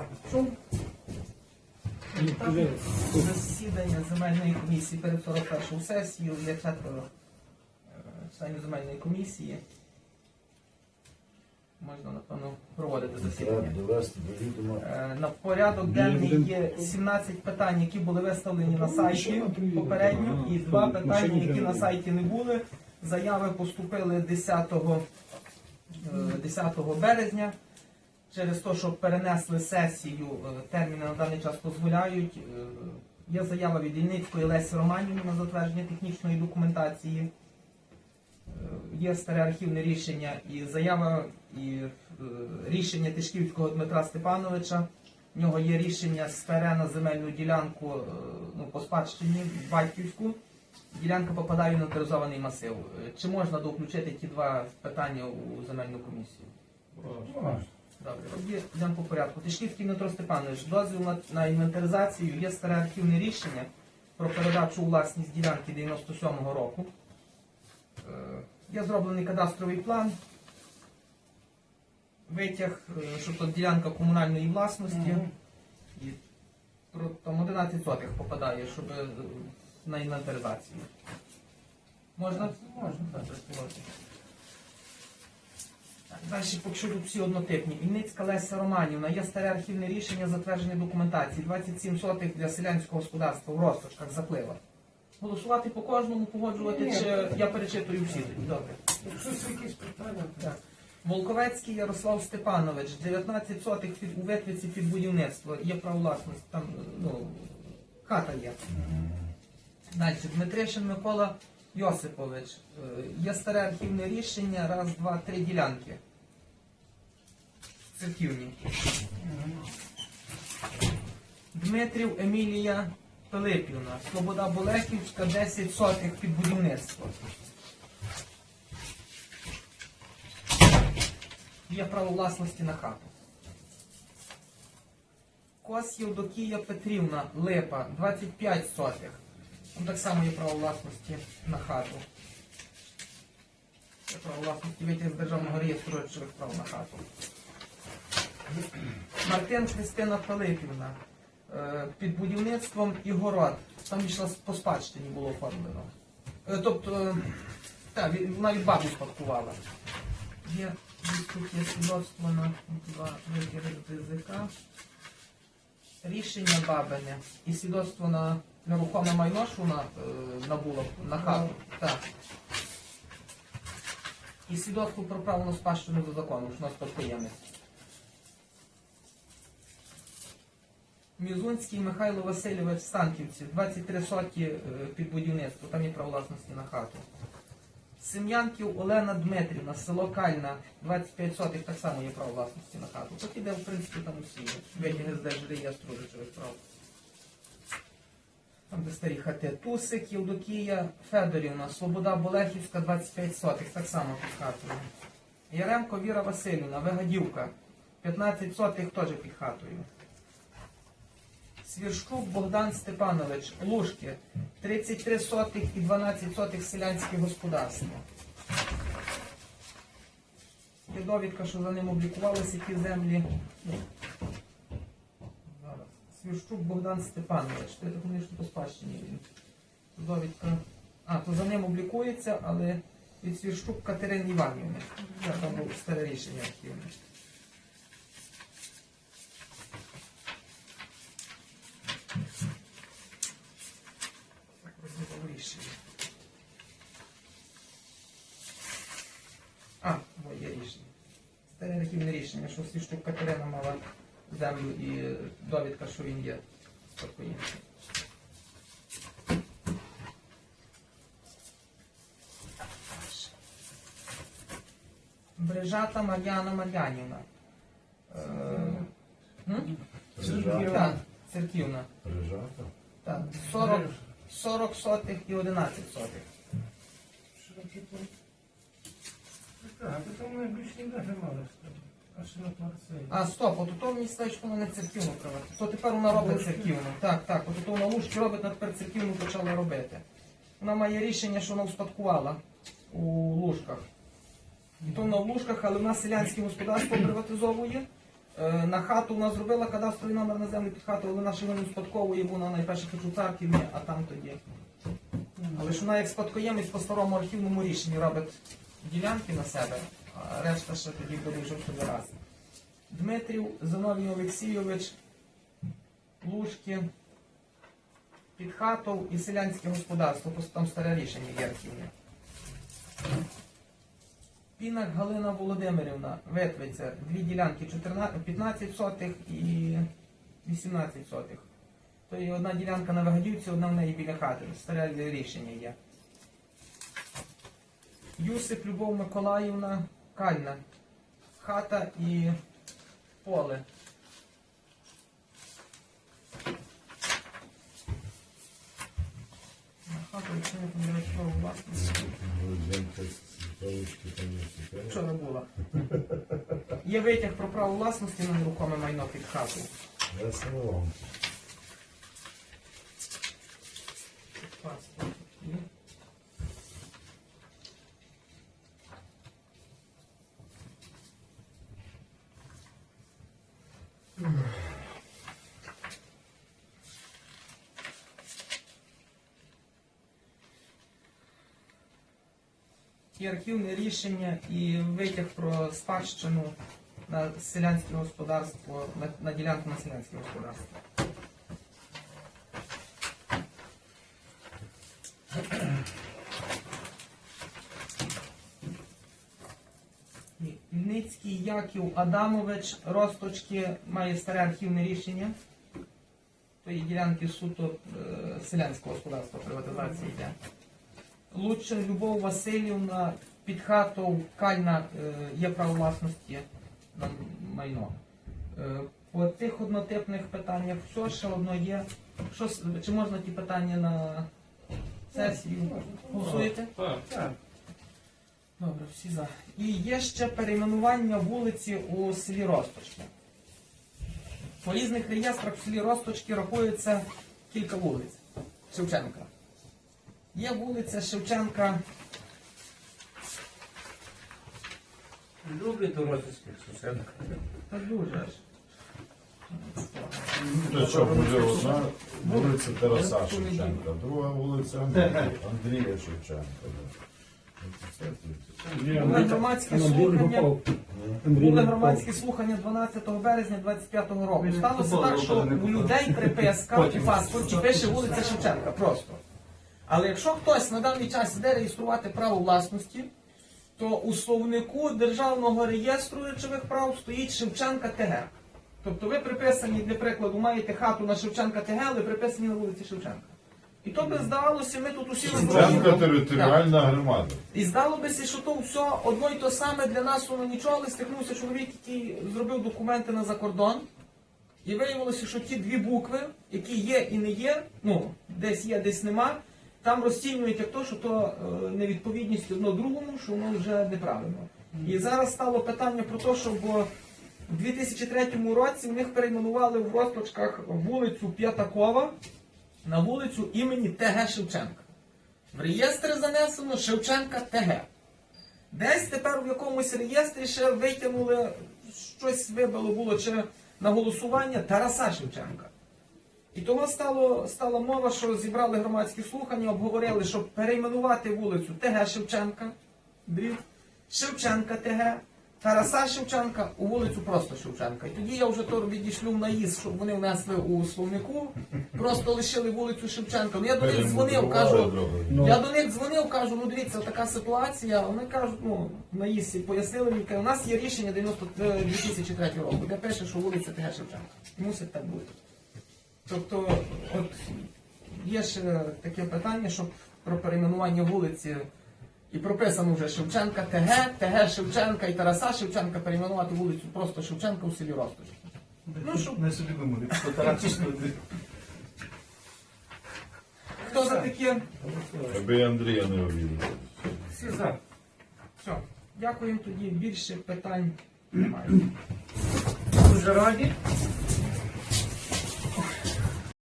Так, Засідання земельної комісії перед 41 сесією є четверо е, членів земельної комісії. Можна, напевно, проводити засідання. Е, На порядок денний є 17 питань, які були виставлені на сайті попередньо, і два питання, які на сайті не були. Заяви поступили 10, е, 10 березня. Через те, що перенесли сесію, е, терміни на даний час дозволяють. Е, Є заява від Ільницької Лесі Романівни на затвердження технічної документації. Е, Є старе архівне рішення і заява і рішення Тишківського Дмитра Степановича. В нього є рішення старе на земельну ділянку ну, по спадщині батьківську. Ділянка попадає в інвентаризований масив. Чи можна доключити ті два питання у земельну комісію? Добре, тоді йдемо по порядку. Тишківський Дмитро Степанович, дозвіл на, на інвентаризацію є старе архівне рішення про передачу у власність ділянки 97-го року. Е, Є зроблений кадастровий план, витяг, е, що тут ділянка комунальної власності. І про, там 11 сотих попадає, щоб е, на інвентаризацію. Можна? Можна, так, розповідати. Далі, поки що тут всі однотипні. Ільницька Леся Романівна. Є старе архівне рішення затвердження документації. 27 сотих для селянського господарства в Росточках заплива. Голосувати по кожному, погоджувати, Ні. чи я перечитую всі тоді? Добре. Якщо якісь питання, Так. Волковецький Ярослав Степанович, 19 сотих під, у Ветвиці під будівництво. Є право власності, там ну, хата є. Далі. Дмитришин Микола Йосипович. Е, Є старе архівне рішення, раз, два, три ділянки. Церківні. Дмитрів Емілія Пилипівна. Слобода Болехівська, 10 сотих під будівництво. Є право власності на хату. Кос Євдокія Петрівна Липа, 25 сотих. Там так само є право власності на хату. Є право власності вийти з державного реєстру речових прав на хату. Мартин Христина Пилипівна. е, Під будівництвом і город. Там йшла по спадщині було оформлено. Е, Тобто, так, вона від бабу спадкувала. Є тут є свідоцтво на два з Рішення бабине і свідоцтво на нерухоме майно, що вона е, набула на хату. Так. І свідоцтво про право на спадщину за законом, що у нас спадкоємець. Мізунський Михайло Васильович Станківці, 23 соті е, під будівництво, там є право власності на хату. Сем'янків Олена Дмитрівна, село Кальна, 25 сотих, так само є право власності на хату. Так іде, в принципі, там усі витяги з держреєстру речових прав. Там, де старі хати. Тусик, Євдокія, Федорівна, Слобода Болехівська, 25 сотих, так само під хатою. Яремко Віра Васильівна, Вигадівка, 15 сотих теж під хатою. Свіршкук Богдан Степанович, Лужки, 33 сотих і 12 сотих селянське господарство. Є довідка, що за ним облікувалися ті землі. Свіршчук Богдан Степанович. Ти так що по спадщині він. Довідка. А, то за ним облікується, але від Свіршчук Катерини Іванівни. Я там було старе рішення архівне. Так, розглядав рішення. А, моє рішення. Архівне рішення, що Свіршчук Катерина мала землю і довідка, що він є спадкоємцем. Брижата Мар'яна Мар'янівна. Е. Так, церківна. Рижата. Так, 40, 40 сотих і 11 сотих. Так, там найбільше не парцелі. А, стоп, от то мені стає, що вона не церківну приватизує. То тепер вона робить церківну. Так, так, от то вона лужки робить, а тепер церківну почала робити. Вона має рішення, що вона успадкувала у лужках. І то вона в лужках, але вона селянське господарство приватизовує, Е, На хату вона зробила кадастровий номер на землю під хату, але вона ще не успадковує, бо вона найперше хочу в царківні, а там тоді. Але ж вона як спадкоємець по старому архівному рішенні робить ділянки на себе, а решта ще тоді буде вже в раз. Дмитрів Зиновій Олексійович, Лужки, Підхатов і селянське господарство, просто там старе рішення є архівне. Пінак Галина Володимирівна, Ветвиця, дві ділянки 14, 15 сотих і 18 сотих. То є одна ділянка на Вагадівці, одна в неї біля хати. Старе рішення є. Юсип Любов Миколаївна, Кальна. Хата і поле. На хату, якщо не там є все. Вчора була. Є витяг про право власності на нерухоме майно під хату. Я І архівне рішення, і витяг про спадщину на селянське господарство, на, на ділянку на селянське господарство. Ницький Яків Адамович Росточки має старе архівне рішення. То є ділянки суто е, селянського господарства приватизації йде. Лучше Любов Васильівна під хатою Кальна е, є право власності на майно. Е, По тих однотипних питаннях все ще одно є. Що, чи можна ті питання на сесію? Голосуєте? Так. Добре, всі за. І є ще перейменування вулиці у селі Росточки. По різних реєстрах в селі Росточки рахується кілька вулиць Шевченка. Є вулиця Шевченка, Люблю дорослих сусідок. та дуже ж. Ну, то що, буде одна вулиця Тараса Шевченка, друга вулиця Андрія Андрія Шевченка. Були громадські слухання. Були громадські слухання 12 березня 25 року. Сталося так, що у людей приписка у паспорті пише вулиця Шевченка просто. Але якщо хтось на даний час іде реєструвати право власності, то у словнику Державного реєстру речових прав стоїть Шевченка ТГ. Тобто ви приписані, для прикладу, маєте хату на Шевченка ТГ, але приписані на вулиці Шевченка. І то би здавалося, ми тут усі Шевченка територіальна громада. І здалося, що то все одно й то саме для нас воно нічого, але стикнувся чоловік, який зробив документи на закордон. І виявилося, що ті дві букви, які є і не є, ну, десь є, десь нема, там розцінюють як то, що то е, невідповідність одно другому, що воно вже неправильно. І зараз стало питання про те, що в 2003 році в них перейменували в Росточках вулицю П'ятакова на вулицю імені Т.Г. Шевченка. В реєстр занесено Шевченка ТГ. Десь тепер в якомусь реєстрі ще витягнули, щось вибило було чи на голосування Тараса Шевченка. І того стало, стала мова, що зібрали громадські слухання, обговорили, щоб перейменувати вулицю ТГ Шевченка, Шевченка ТГ, Тараса Шевченка у вулицю просто Шевченка. І тоді я вже то відійшлю в наїзд, щоб вони внесли у словнику, просто лишили вулицю Шевченка. Ну я до них дзвонив, кажу, я до них дзвонив, кажу, ну дивіться, така ситуація. Вони кажуть, ну на їсі пояснили мені, у нас є рішення 90, е, 2003 року, де пише, що вулиця ТГ Шевченка. Мусить так бути. Тобто, от є ще таке питання, щоб про перейменування вулиці. І прописано вже Шевченка ТГ, ТГ Шевченка і Тараса Шевченка перейменувати вулицю просто Шевченка у селі Росточі. Ну, щоб- Не собі думали, фотографічно. Хто за таке? Аби Андрія не обідали. Всі за. Все. Дякуємо тоді. Більше питань немає. Дуже раді.